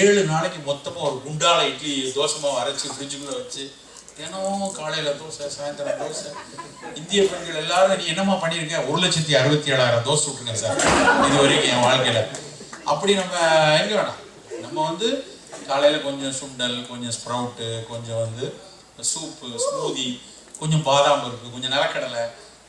ஏழு நாளைக்கு மொத்தமாக ஒரு குண்டால இட்லி தோசமாக அரைச்சி ஃப்ரிட்ஜுக்குள்ளே வச்சு தினமும் காலையில் தோசை சாயந்தரம் தோசை. இந்திய பெண்கள் எல்லாரும் நீ என்னம்மா பண்ணியிருக்க? ஒரு லட்சத்தி அறுபத்தி ஏழாயிரம் தோசை விட்டுருங்க சார். இது வரைக்கும் என் வாழ்க்கையில். அப்படி நம்ம எங்கே வேணாம். நம்ம வந்து காலையில் கொஞ்சம் சுண்டல் கொஞ்சம் ஸ்ப்ரவுட்டு கொஞ்சம் வந்து சூப்பு ஸ்மூதி கொஞ்சம் பாதாம் பருப்பு கொஞ்சம் நிலக்கடலை.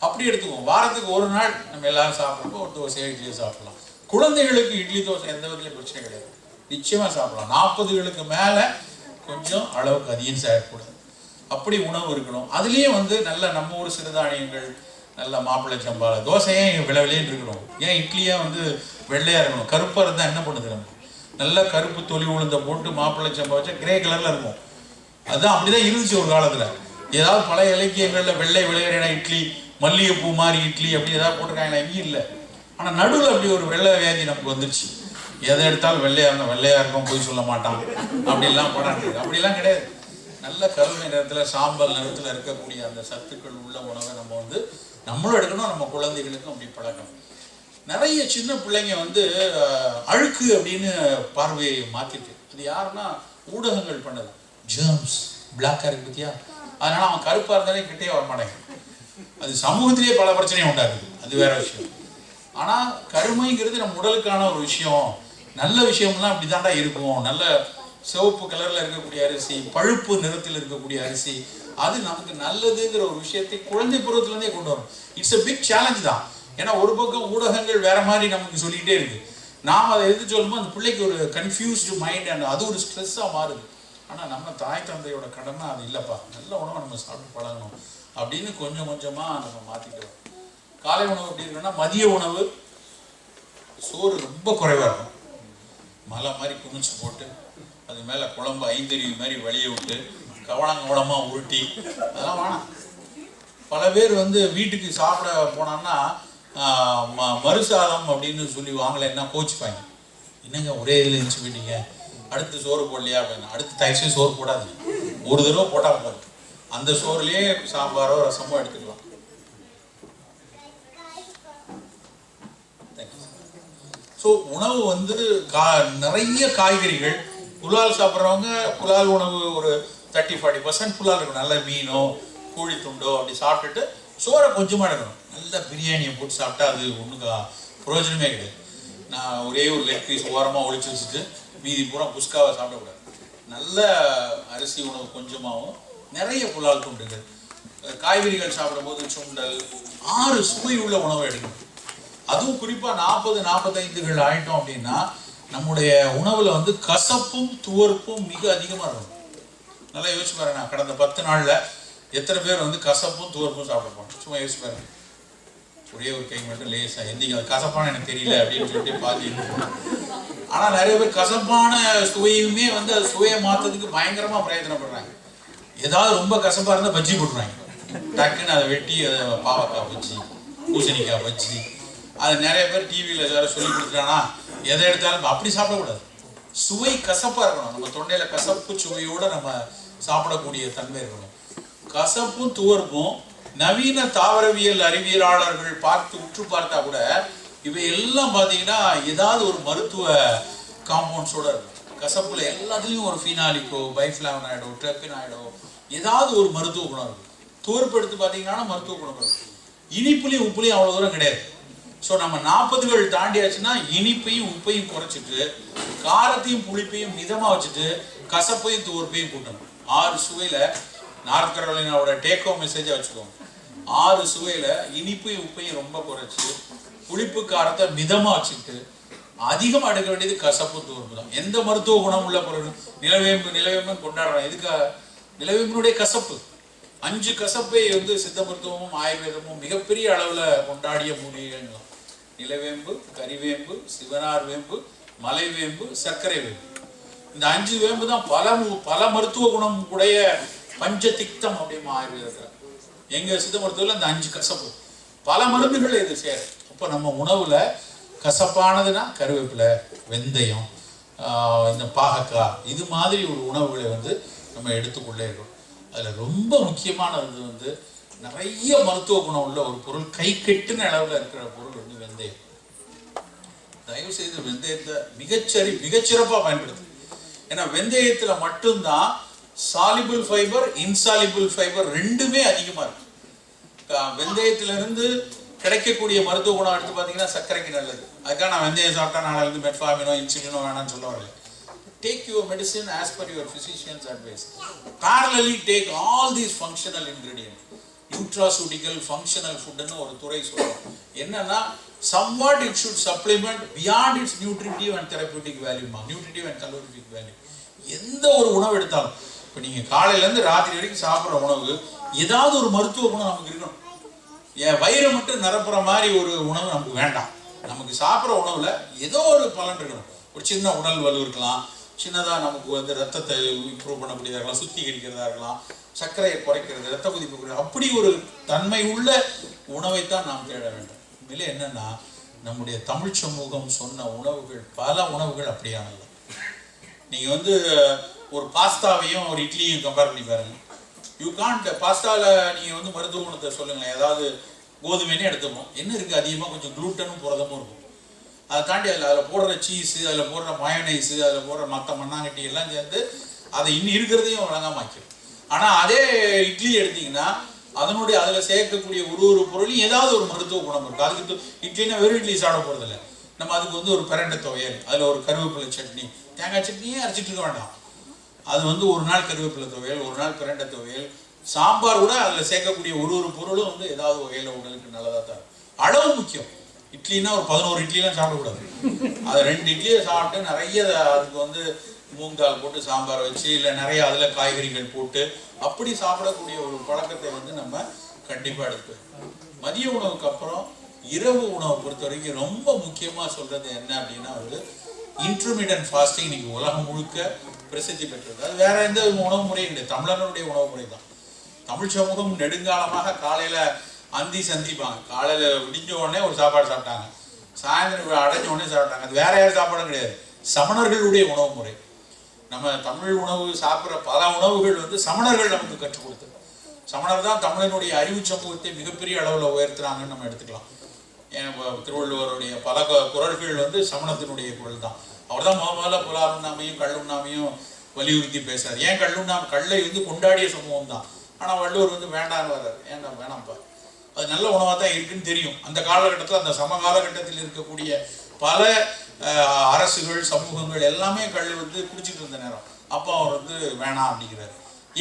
அப்படி எடுத்துக்குவோம். வாரத்துக்கு ஒரு நாள் நம்ம எல்லாரும் சாப்பிட்றப்போ ஒரு தோசை இட்லியை சாப்பிடலாம். குழந்தைகளுக்கு இட்லி தோசை எந்த வகையிலும் பிரச்சனை கிடையாது. நிச்சயமா சாப்பிடலாம். நாற்பதுகளுக்கு மேலே கொஞ்சம் அளவுக்கு அதிகம் சேரக்கூடாது அப்படி உணவு இருக்கணும். அதுலேயும் வந்து நல்ல நம்ம ஊர் சிறுதானியங்கள் நல்ல மாப்பிள்ளை சம்பால தோசையே விளவிலேன்னு இருக்கணும். ஏன் இட்லியே வந்து வெள்ளையா இருக்கணும்? கருப்பாக இருந்தால் என்ன பண்ணுது நமக்கு நல்ல கருப்பு தொலி உளுந்த போட்டு மாப்பிள்ளை சம்பா வச்சா கிரே கலர்ல இருக்கும். அதுதான் அப்படிதான் இருந்துச்சு ஒரு காலத்துல. ஏதாவது பழைய இலக்கியங்கள்ல வெள்ளை விளையாடின இட்லி மல்லிகைப்பூ மாதிரி இட்லி அப்படி ஏதாவது போட்டிருக்காங்க எங்கேயும் இல்லை. ஆனால் நடுவில் அப்படி ஒரு வெள்ளை வியாதி நமக்கு வந்துருச்சு. எதை எடுத்தாலும் வெள்ளையா இருந்தால் வெள்ளையா இருக்கும் போய் சொல்ல மாட்டான். அப்படிலாம் போடாது அப்படிலாம் கிடையாது. நல்ல கருமை நிறத்துல சாம்பல் நிறத்துல இருக்கக்கூடிய அந்த சத்துக்கள் உள்ள உணவை நம்ம வந்து நம்மளும் எடுக்கணும் நம்ம குழந்தைகளுக்கும் அப்படி பழக்கணும் நிறைய சின்ன பிள்ளைங்க வந்து அழுக்கு அப்படின்னு பார்வையை மாற்றிட்டு அது யாருன்னா ஊடகங்கள் பண்ணது. ஜேர்ம்ஸ் பிளாக்கா இருக்கு பத்தியா? அதனால அவன் கருப்பா இருந்தாலே கிட்டே வரமாட்டேங்க அது சமூகத்திலேயே பல பிரச்சனையும் உண்டாக்குது. அது வேற விஷயம். ஆனா கருமைங்கிறது நம்ம உடலுக்கான ஒரு விஷயம். நல்ல விஷயம்லாம் அப்படிதான்டா இருக்கும். நல்ல சிவப்பு கலரில் இருக்கக்கூடிய அரிசி பழுப்பு நிறத்தில் இருக்கக்கூடிய அரிசி அது நமக்கு நல்லதுங்கிற ஒரு விஷயத்தை குழந்தை பருவத்திலேருந்தே கொண்டு வரும். இட்ஸ் அ பிக் சேலஞ்ச் தான். ஏன்னா ஒரு பக்கம் ஊடகங்கள் வேற மாதிரி நமக்கு சொல்லிக்கிட்டே இருக்கு. நாம் அதை எதிர்த்து சொல்லுமோ அந்த பிள்ளைக்கு ஒரு கன்ஃபியூஸ்டு மைண்ட் அண்ட் அது ஒரு ஸ்ட்ரெஸ்ஸாக மாறுது. ஆனால் நம்ம தாய் தந்தையோட கடமை அது இல்லைப்பா. நல்ல உணவை நம்ம சாப்பிட்டு பழகணும் அப்படின்னு கொஞ்சம் கொஞ்சமாக நம்ம மாற்றிக்கிறோம் காலை உணவு எப்படி இருக்குன்னா மதிய உணவு சோறு ரொம்ப குறைவாக இருக்கும். மலை மாதிரி குமிச்சு போட்டு அது மேலே குழம்பு ஐந்தறிவு மாதிரி வெளியே விட்டு கவனம் கவனமாக உருட்டி அதெல்லாம் வேணாம். பல பேர் வந்து வீட்டுக்கு சாப்பிட போனான்னா ம- மறுசாதம் அப்படின்னு சொல்லி வாங்கலைன்னா கோச்சிப்பாங்க. என்னங்க ஒரே இதில் இருந்துச்சு போயிட்டீங்க அடுத்து சோறு போடலையா அப்படின்னு. அடுத்து தயவுசெய்து சோறு போடாது ஒரு தடவை போட்டால் போதும். அந்த சோறுலேயே சாம்பாரோ ரசமோ எடுத்துக்கலாம். ஸோ உணவு வந்து கா நிறைய காய்கறிகள். புலால் சாப்பிட்றவங்க புலால் உணவு ஒரு தேர்ட்டி ஃபார்ட்டி பர்சன்ட் புலால் இருக்கும். நல்ல மீனோ கோழி துண்டோ அப்படி சாப்பிட்டுட்டு சோறை கொஞ்சமாக எடுக்கணும். நல்ல பிரியாணியை போட்டு சாப்பிட்டா அது ஒன்றுக்கா பிரயோஜனமே கிடையாது. நான் ஒரே ஒரு லெக் பீஸ் ஓரமாக ஒழிச்சு வச்சுட்டு மீதி பூரா குஸ்காவை சாப்பிடக்கூடாது. நல்ல அரிசி உணவு கொஞ்சமாகவும் நிறைய புலால் துண்டுகள். காய்கறிகள் சாப்பிடும்போது சுண்டல் ஆறு சுவை உள்ள உணவை எடுக்கணும். அதுவும் குறிப்பா நாற்பது நாற்பத்தைந்துகள் ஆயிட்டோம் அப்படின்னா நம்முடைய உணவுல வந்து கசப்பும் துவர்ப்பும் மிக அதிகமா இருக்கும். நல்லா யோசிச்சு பாருங்க நான் கடந்த பத்து நாள்ல எத்தனை பேர் வந்து கசப்பும் துவர்ப்பும் சாப்பிடுவோம் சும்மா யோசிச்சு பாருங்க. ஒரே ஒரு கை மட்டும் லேசா எந்திங்க அது கசப்பான எனக்கு தெரியல அப்படின்னு சொல்லிட்டு பாதி ஆனா நிறைய பேர் கசப்பான சுவையுமே வந்து அது சுவையை மாத்துறதுக்கு பயங்கரமா பிரயத்தனப்படுறாங்க. ஏதாவது ரொம்ப கசப்பா இருந்தா பஜ்ஜி போட்டுறாங்க டக்குன்னு அதை வெட்டி அதை பாவக்காய் பஜ்ஜி பூசணிக்காய் பஜ்ஜி அது நிறைய பேர் டிவியில் வேறு சொல்லி கொடுத்துட்டானா எதை எடுத்தாலும் அப்படி சாப்பிடக்கூடாது. சுவை கசப்பாக இருக்கணும். நம்ம தொண்டையில் கசப்பு சுவையோடு நம்ம சாப்பிடக்கூடிய தன்மை இருக்கணும். கசப்பும் துவர்ப்பும் நவீன தாவரவியல் அறிவியலாளர்கள் பார்த்து உற்று பார்த்தா கூட இவை எல்லாம் பார்த்தீங்கன்னா ஏதாவது ஒரு மருத்துவ காம்பவுண்ட்ஸோட இருக்கும். கசப்புல எல்லாத்துலேயும் ஒரு ஃபினாலிக்கோ பைஃப்ளாவனாய்டோ ட்ரெப்பினாய்டோ ஏதாவது ஒரு மருத்துவ குணம் இருக்கும். துவர்ப்பு எடுத்து பார்த்தீங்கன்னா மருத்துவ குணம் இருக்கும். இனிப்புலையும் உப்புலையும் அவ்வளோ தூரம் கிடையாது. ஸோ நம்ம நாற்பதுகள் தாண்டியாச்சுன்னா இனிப்பையும் உப்பையும் குறைச்சிட்டு காரத்தையும் புளிப்பையும் மிதமாக வச்சுட்டு கசப்பையும் தோற்பையும் கூட்டணும். ஆறு சுவையில் நார்த் கரோலினாவோட டேக் ஹோம் மெசேஜாக வச்சுக்கோங்க. ஆறு சுவையில் இனிப்பையும் உப்பையும் ரொம்ப குறைச்சி புளிப்பு காரத்தை மிதமாக வச்சுக்கிட்டு அதிகமாக எடுக்க வேண்டியது கசப்பு தோற்பு தான். எந்த மருத்துவ குணம் உள்ள பொருள். நிலவேம்பு நிலவேம்பு கொண்டாடுறோம். எதுக்காக நிலவேம்பினுடைய கசப்பு. அஞ்சு கசப்பை வந்து சித்த மருத்துவமும் ஆயுர்வேதமும் மிகப்பெரிய அளவில் கொண்டாடிய மூலிகைகள்லாம் நிலவேம்பு கரிவேம்பு சிவனார் வேம்பு மலைவேம்பு சர்க்கரை வேம்பு. இந்த அஞ்சு வேம்பு தான் பல பல மருத்துவ குணம் உடைய பஞ்சதிக்தம் அப்படிமா ஆயுர்வேதத்தில் எங்க சித்த மருத்துவத்தில் இந்த அஞ்சு கசப்பு. பல மருந்துகள் இது சேரும். அப்போ நம்ம உணவுல கசப்பானதுன்னா கருவேப்பிலை வெந்தயம் இந்த பாகக்காய் இது மாதிரி ஒரு உணவுகளை வந்து நம்ம எடுத்துக்கொள்ளே இருக்கோம் அதில் ரொம்ப முக்கியமானது வந்து நிறைய மருத்துவ குணம் உள்ள ஒரு பொருள் கை கெட்டுன அளவில் இருக்கிற பொருள் வந்து வெந்தயம். தயவு செய்து வெந்தயத்தை மிகச்சரி மிகச்சிறப்பாக பயன்படுத்து. ஏன்னா வெந்தயத்துல மட்டும்தான் சாலிபிள் ஃபைபர் இன்சாலிபிள் ஃபைபர் ரெண்டுமே அதிகமா இருக்கு. வெந்தயத்திலிருந்து கிடைக்கக்கூடிய மருத்துவ குணம் எடுத்து பார்த்தீங்கன்னா சர்க்கரைக்கு நல்லது. அதுக்காக நான் வெந்தயம் சாப்பிட்டா நாளிலிருந்து மெட்ஃபாமினோ இன்சுலினோ வேணாம்னு சொல்ல வரல. Take your medicine as per your physician's advice. Parallelly take all these functional ingredient nutraceutical functional ஃபுட்னு ஒரு துறை சொல்லுவோம் என்னன்னா somewhat it should supplement beyond its nutritive and therapeutic வேல்யூமா nutritive and calorific value எந்த ஒரு உணவு எடுத்தாலும் இப்போ நீங்க காலையில இருந்து ராத்திரி வரைக்கும் சாப்பிடுற உணவு ஏதாவது ஒரு மருத்துவ குணம் நமக்கு இருக்கணும். என் வயிறு மட்டும் நிரப்புற மாதிரி ஒரு உணவு நமக்கு வேண்டாம். நமக்கு சாப்பிட்ற உணவுல ஏதோ ஒரு பலன் இருக்கணும். ஒரு சின்ன உடல் வலு இருக்கலாம். சின்னதாக நமக்கு வந்து ரத்தத்தை இம்ப்ரூவ் பண்ணக்கூடியதா இருக்கலாம் சுத்திகரிக்கிறதா இருக்கலாம் சர்க்கரையை குறைக்கிறது ரத்த கொதிப்பு குறைக்கிறது அப்படி ஒரு தன்மை உள்ள உணவைத்தான் நாம் தேட வேண்டும். உண்மையிலே என்னன்னா நம்முடைய தமிழ் சமூகம் சொன்ன உணவுகள் பல உணவுகள் அப்படியானது. நீங்க வந்து ஒரு பாஸ்தாவையும் ஒரு இட்லியும் கம்பேர் பண்ணி பாருங்க. யூ காண்ட் பாஸ்தாவில் நீங்கள் வந்து மருத்துவ குணத்தை சொல்லுங்களேன். ஏதாவது கோதுமைன்னு எடுத்துப்போம். என்ன இருக்குது அதிகமாக கொஞ்சம் குளூட்டனும் புரதமும் இருக்கும். அதை தாண்டி அதில் அதில் போடுற சீஸு அதில் போடுற மயோனைஸு அதில் போடுற மற்ற மண்ணாங்கட்டி எல்லாம் சேர்ந்து அதை இன்னும் இருக்கிறதையும் வழங்காமாக்கும் ஆனால் அதே இட்லி எடுத்தீங்கன்னா அதனுடைய அதில் சேர்க்கக்கூடிய ஒரு ஒரு பொருளையும் ஏதாவது ஒரு மருத்துவ குணம் இருக்கும் அதுக்கு இட்லின்னா இட்லினா வெறும் இட்லி சாப்பிட போகிறதில்ல நம்ம அதுக்கு வந்து ஒரு பிரண்டை துவையல் அதில் ஒரு கருவேப்பிலை சட்னி தேங்காய் சட்னியே அரைச்சிட்டு இருக்க வேண்டாம். அது வந்து ஒரு நாள் கருவேப்பிலை துவையல் ஒரு நாள் பிரண்டை துவையல். சாம்பார் கூட அதில் சேர்க்கக்கூடிய ஒரு ஒரு பொருளும் வந்து ஏதாவது வகையில் உடலுக்கு நல்லதாக தான் அளவு முக்கியம். இட்லினா ஒரு பதினோரு இட்லிலாம் சாப்பிடக்கூடாது. அது ரெண்டு இட்லியை சாப்பிட்டு நிறைய அதுக்கு வந்து மூங்கால் போட்டு சாம்பார் வச்சு இல்லை நிறைய அதில் காய்கறிகள் போட்டு அப்படி சாப்பிடக்கூடிய ஒரு பழக்கத்தை வந்து நம்ம கண்டிப்பாக எடுத்துக்கணும். மதிய உணவுக்கு அப்புறம் இரவு உணவை பொறுத்த வரைக்கும் ரொம்ப முக்கியமாக சொல்கிறது என்ன அப்படின்னா வந்து இன்டர்மீடியன்ட் ஃபாஸ்டிங் இன்னைக்கு உலகம் முழுக்க பிரசித்தி பெற்றது. அது வேற எந்த உணவு முறையும் கிடையாது. தமிழனுடைய உணவு முறை தான். தமிழ் சமூகம் நெடுங்காலமாக காலையில் அந்தி சந்திப்பாங்க. காலையில் விடிஞ்ச உடனே ஒரு சாப்பாடு சாப்பிட்டாங்க. சாயந்தரம் அடைஞ்ச உடனே சாப்பிட்டாங்க. அது வேற யாரும் சாப்பாடும் கிடையாது. சமணர்களுடைய உணவு முறை நம்ம தமிழ் உணவு சாப்பிட்ற பல உணவுகள் வந்து சமணர்கள் நமக்கு கற்றுக் கொடுத்தது. சமணர் தான் தமிழனுடைய அறிவு சமூகத்தை மிகப்பெரிய அளவில் உயர்த்துறாங்கன்னு நம்ம எடுத்துக்கலாம். ஏன் திருவள்ளுவருடைய பல குரல்கள் வந்து சமணத்தினுடைய குரல் தான். அவர் தான் முத முதல்ல புலாருண்ணாமையும் கல்லுண்ணாமையும் வலியுறுத்தி பேசுறாரு. ஏன் கல்லுண்ணாம கல்லை வந்து கொண்டாடிய சமூகம் தான். ஆனால் வள்ளுவர் வந்து வேண்டாம்னு வர்றாரு. ஏன்டா வேணாம்ப்பா. அது நல்ல உணவாக தான் இருக்குன்னு தெரியும். அந்த காலகட்டத்தில் அந்த சம காலகட்டத்தில் இருக்கக்கூடிய பல அரசுகள் சமூகங்கள் எல்லாமே கல் வந்து குடிச்சிட்டு இருந்த நேரம். அப்போ அவர் வந்து வேணாம் அப்படிங்கிறாரு.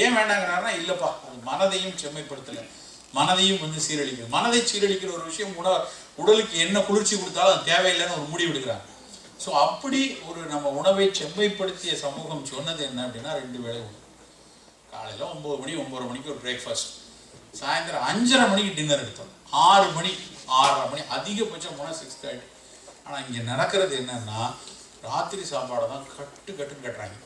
ஏன் வேண்டாங்கிறாருன்னா இல்லைப்பா அது மனதையும் செம்மைப்படுத்தலை. மனதையும் வந்து சீரழிக்கிறது மனதை சீரழிக்கிற ஒரு விஷயம் உண உடலுக்கு என்ன குளிர்ச்சி கொடுத்தாலும் அது தேவையில்லைன்னு ஒரு முடிவு எடுக்கிறாங்க. ஸோ அப்படி ஒரு நம்ம உணவை செம்மைப்படுத்திய சமூகம் சொன்னது என்ன அப்படின்னா ரெண்டு வேளை உணவு. காலையில் ஒம்பது மணி ஒம்பது மணிக்கு ஒரு பிரேக்ஃபாஸ்ட் சாயந்தரம் அஞ்சரை மணிக்கு டின்னர் எடுத்தோம். ஆறு மணி ஆறரை மணி அதிகபட்சம் போனால் சிக்ஸ் தேர்ட்டி ஆனால் இங்கே நடக்கிறது என்னன்னா ராத்திரி சாப்பாடை தான் கட்டு கட்டுன்னு கட்டுறாங்க.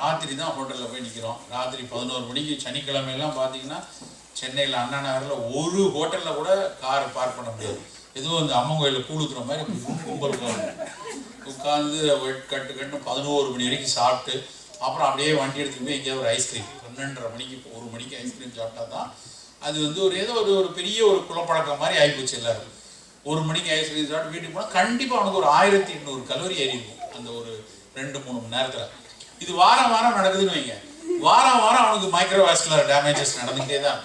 ராத்திரி தான் ஹோட்டலில் போய் நிற்கிறோம் ராத்திரி பதினோரு மணிக்கு சனிக்கிழமையெல்லாம் பார்த்தீங்கன்னா சென்னையில் அண்ணா நகரில் ஒரு ஹோட்டலில் கூட கார் பார்க் பண்ண முடியாது. எதுவும் இந்த அம்மன் கோயிலில் கூழுக்கிற மாதிரி கும்பல் உட்காந்து கட்டு கட்டு பதினோரு மணி வரைக்கும் சாப்பிட்டு அப்புறம் அப்படியே வண்டி எடுத்துக்கிட்டு போய் எங்கேயாவது ஒரு ஐஸ்கிரீம் பன்னெண்டரை மணிக்கு ஒரு மணிக்கு ஐஸ்கிரீம் சாப்பிட்டா தான் அது வந்து ஒரு ஏதோ ஒரு ஒரு பெரிய ஒரு குலப்பழக்கம் மாதிரி ஆகிப்போச்சு எல்லாரும் ஒரு மணிக்கு ஐஸ்கிரீம் சாப்பிட்டு வீட்டுக்கு போனால் கண்டிப்பாக அவனுக்கு ஒரு ஆயிரத்தி எண்ணூறு கலோரி ஏறி அந்த ஒரு ரெண்டு மூணு மணி நேரத்தில். இது வாரம் வாரம் நடக்குதுன்னு வைங்க. வாரம் வாரம் அவனுக்கு மைக்ரோவாஸ்குலர் டேமேஜஸ் நடந்துகிட்டே தான்.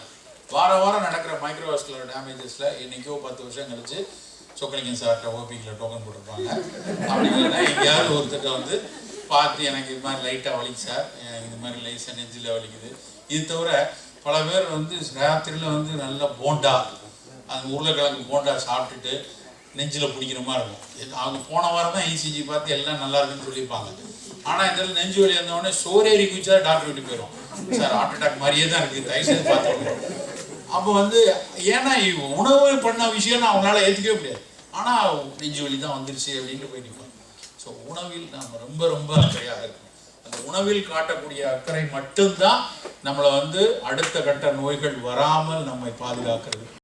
வாரம் வாரம் நடக்கிற மைக்ரோவாஸ்குலர் டேமேஜஸில் என்னைக்கோ பத்து வருஷம் கழிச்சு சொக்கலிங்கம் சார்கிட்ட ஓபிக்கில் டோக்கன் போட்டிருப்பாங்க. அப்படி இல்லைன்னா எங்கேயாவது ஒருத்தர்கிட்ட வந்து பார்த்து எனக்கு இது மாதிரி லைட்டாக வலிக்கு சார். இது மாதிரி லைஸாக நெஞ்சில் வலிக்குது. இது தவிர பல பேர் வந்து ராத்திரியில் வந்து நல்ல போண்டா அந்த உருளைக்கிழங்கு போண்டா சாப்பிட்டுட்டு நெஞ்சில் பிடிக்கிற மாதிரி இருக்கும். அவங்க போன வாரம் தான் இசிஜி பார்த்து எல்லாம் நல்லா இருக்குன்னு சொல்லியிருப்பாங்க. ஆனால் இதில் நெஞ்சு வலி வந்தவொடனே சோரேரி சோரேறி குதிச்சா டாக்டர் வீட்டு போயிடும் சார் ஹார்ட் அட்டாக் மாதிரியே தான் இருக்குது தயவுசெய்து பார்த்து அப்போ வந்து ஏன்னா உணவு பண்ண விஷயம் நான் அவங்களால ஏற்றுக்கவே முடியாது. ஆனால் நெஞ்சு வலி தான் வந்துருச்சு அப்படின்ட்டு போய் நிற்பாங்க ஸோ உணவில் நாம் ரொம்ப ரொம்ப அக்கறையாக இருக்கணும். அந்த உணவில் காட்டக்கூடிய அக்கறை மட்டும்தான் நம்மளை வந்து அடுத்த கட்ட நோய்கள் வராமல் நம்மை பாதுகாக்கிறது.